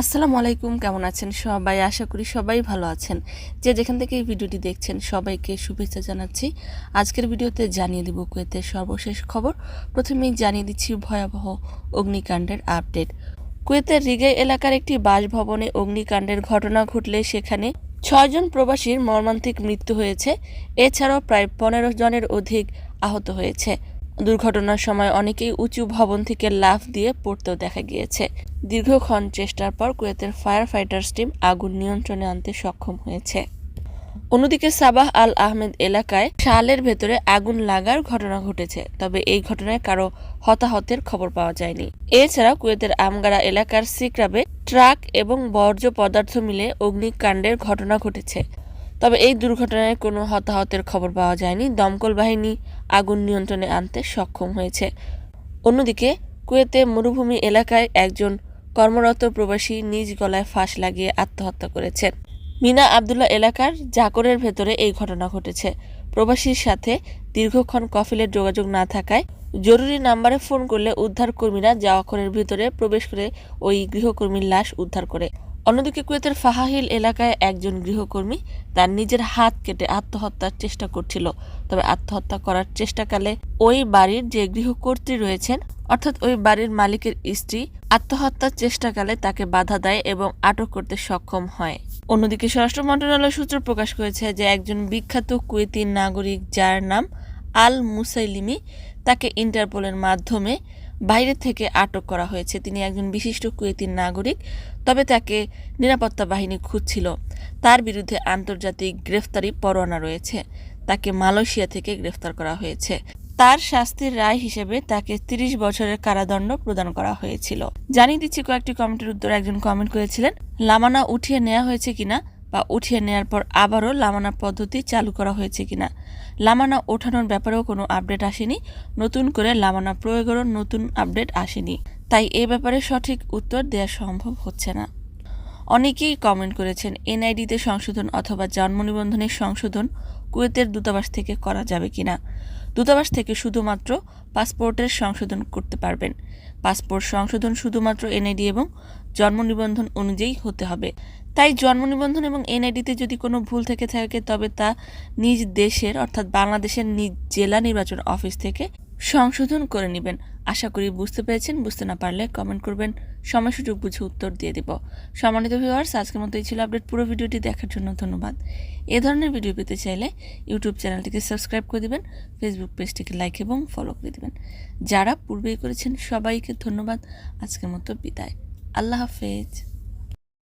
আসসালামু আলাইকুম, কেমন আছেন সবাই? আশা করি সবাই ভালো আছেন। যে যেখান থেকে এই ভিডিওটি দেখছেন, সবাইকে শুভেচ্ছা জানাচ্ছি। আজকের ভিডিওতে জানিয়ে দেব কুয়েতের সর্বশেষ খবর। প্রথমেই জানিয়ে দিচ্ছি ভয়াবহ অগ্নিকাণ্ডের আপডেট। কুয়েতের রিগাই এলাকার একটি বাসভবনে অগ্নিকাণ্ডের ঘটনা ঘটলে সেখানে ছয়জন প্রবাসীর মর্মান্তিক মৃত্যু হয়েছে। এছাড়াও প্রায় পনেরো জনের অধিক আহত হয়েছে। দুর্ঘটনার সময় অনেকেই উঁচু ভবন থেকে লাফ দিয়ে পড়তেও দেখা গিয়েছে। দীর্ঘক্ষণ চেষ্টার পর কুয়েতের ফায়ার ফাইটার্স টিম আগুন নিয়ন্ত্রণে আনতে সক্ষম হয়েছে। অন্যদিকে সাবাহ আল আহমেদ এলাকায় শালের ভেতরে আগুন লাগার ঘটনা ঘটেছে, তবে এই ঘটনায় কারও হতাহতের খবর পাওয়া যায়নি। এছাড়া কুয়েতের আমগারা এলাকার সিকরাবে ট্রাক এবং বর্জ্য পদার্থ মিলে অগ্নিকাণ্ডের ঘটনা ঘটেছে। তবে এই দুর্ঘটনায় কোনো হতাহতের খবর পাওয়া যায়নি। দমকল বাহিনী আগুন নিয়ন্ত্রণে আনতে সক্ষম হয়েছে। অন্যদিকে, কুয়েতে মরুভূমি এলাকায় একজন কর্মরত প্রবাসী নিজ গলায় ফাঁস লাগিয়ে আত্মহত্যা করেছেন। মিনা আবদুল্লাহ এলাকার জাকরের ভেতরে এই ঘটনা ঘটেছে। প্রবাসীর সাথে দীর্ঘক্ষণ কফিলের যোগাযোগ না থাকায় জরুরি নাম্বারে ফোন করলে উদ্ধারকর্মীরা জাওয়াখরের ভিতরে প্রবেশ করে ওই গৃহকর্মীর লাশ উদ্ধার করে। অন্যদিকে কুয়েতের ফাহাহিল এলাকায় একজন গৃহকর্মী তার নিজের হাত কেটে আত্মহত্যার চেষ্টা করছিল। তবে আত্মহত্যা করার চেষ্টাকালে ওই বাড়ির যে গৃহকর্ত্রী রয়েছেন, অর্থাৎ ওই বাড়ির মালিকের স্ত্রী, আত্মহত্যার চেষ্টাকালে তাকে বাধা দেয় এবং আটক করতে সক্ষম হয়। অন্যদিকে স্বরাষ্ট্র মন্ত্রণালয় সূত্র প্রকাশ করেছে যে একজন বিখ্যাত কুয়েতি নাগরিক যার নাম আল মুসাইলিমি তাকে ইন্টারপোলের মাধ্যমে বাইরে থেকে আটক করা হয়েছে। তিনি একজন বিশিষ্ট কুয়েতির নাগরিক, তবে তাকে নিরাপত্তা বাহিনী খুঁজছিল। তার বিরুদ্ধে আন্তর্জাতিক গ্রেফতারি পরোয়ানা রয়েছে। তাকে মালয়েশিয়া থেকে গ্রেফতার করা হয়েছে। তার শাস্তির রায় হিসেবে তাকে ৩০ বছরের কারাদণ্ড প্রদান করা হয়েছিল। জানিয়ে দিচ্ছি কয়েকটি কমেন্টের উত্তরে। একজন কমেন্ট করেছিলেন, লামানা উঠিয়ে নেওয়া হয়েছে কিনা? বা উঠিয়ে নেওয়ার পর আবারও লামানা পদ্ধতি চালু করা হয়েছে কিনা। লামানা ওঠানোর ব্যাপারেও কোনো আপডেট আসেনি। নতুন করে লামানা প্রয়োগেরও নতুন আপডেট আসেনি। তাই এ ব্যাপারে সঠিক উত্তর দেওয়া সম্ভব হচ্ছে না। অনেকেই কমেন্ট করেছেন, এনআইডিতে সংশোধন অথবা জন্ম নিবন্ধনের সংশোধন কুয়েতের দূতাবাস থেকে করা যাবে কিনা? দূতাবাস থেকে শুধুমাত্র পাসপোর্টের সংশোধন করতে পারবেন। পাসপোর্ট সংশোধন শুধুমাত্র এনআইডি এবং জন্ম নিবন্ধন অনুযায়ী হতে হবে। তাই জন্ম নিবন্ধন এবং এনআইডিতে যদি কোনো ভুল থেকে থাকে, তবে তা নিজ দেশের, অর্থাৎ বাংলাদেশের নিজ জেলা নির্বাচন অফিস থেকে সংশোধন করে নেবেন। আশা করি বুঝতে পেরেছেন। বুঝতে না পারলে কমেন্ট করবেন। সময় সুযোগ বুঝে উত্তর দিয়ে দেব। সম্মানিত ভিউয়ার্স আজকের মতো এই ছিল আপডেট পুরো ভিডিওটি দেখার জন্য ধন্যবাদ। এ ধরনের ভিডিও পেতে চাইলে ইউটিউব চ্যানেলটিকে সাবস্ক্রাইব করে দিবেন ফেসবুক পেজটিকে লাইক এবং ফলো করে দিবেন। যারা পূর্বেই করেছেন, সবাইকে ধন্যবাদ। আজকের মতো বিদায়। আল্লাহ হাফেজ।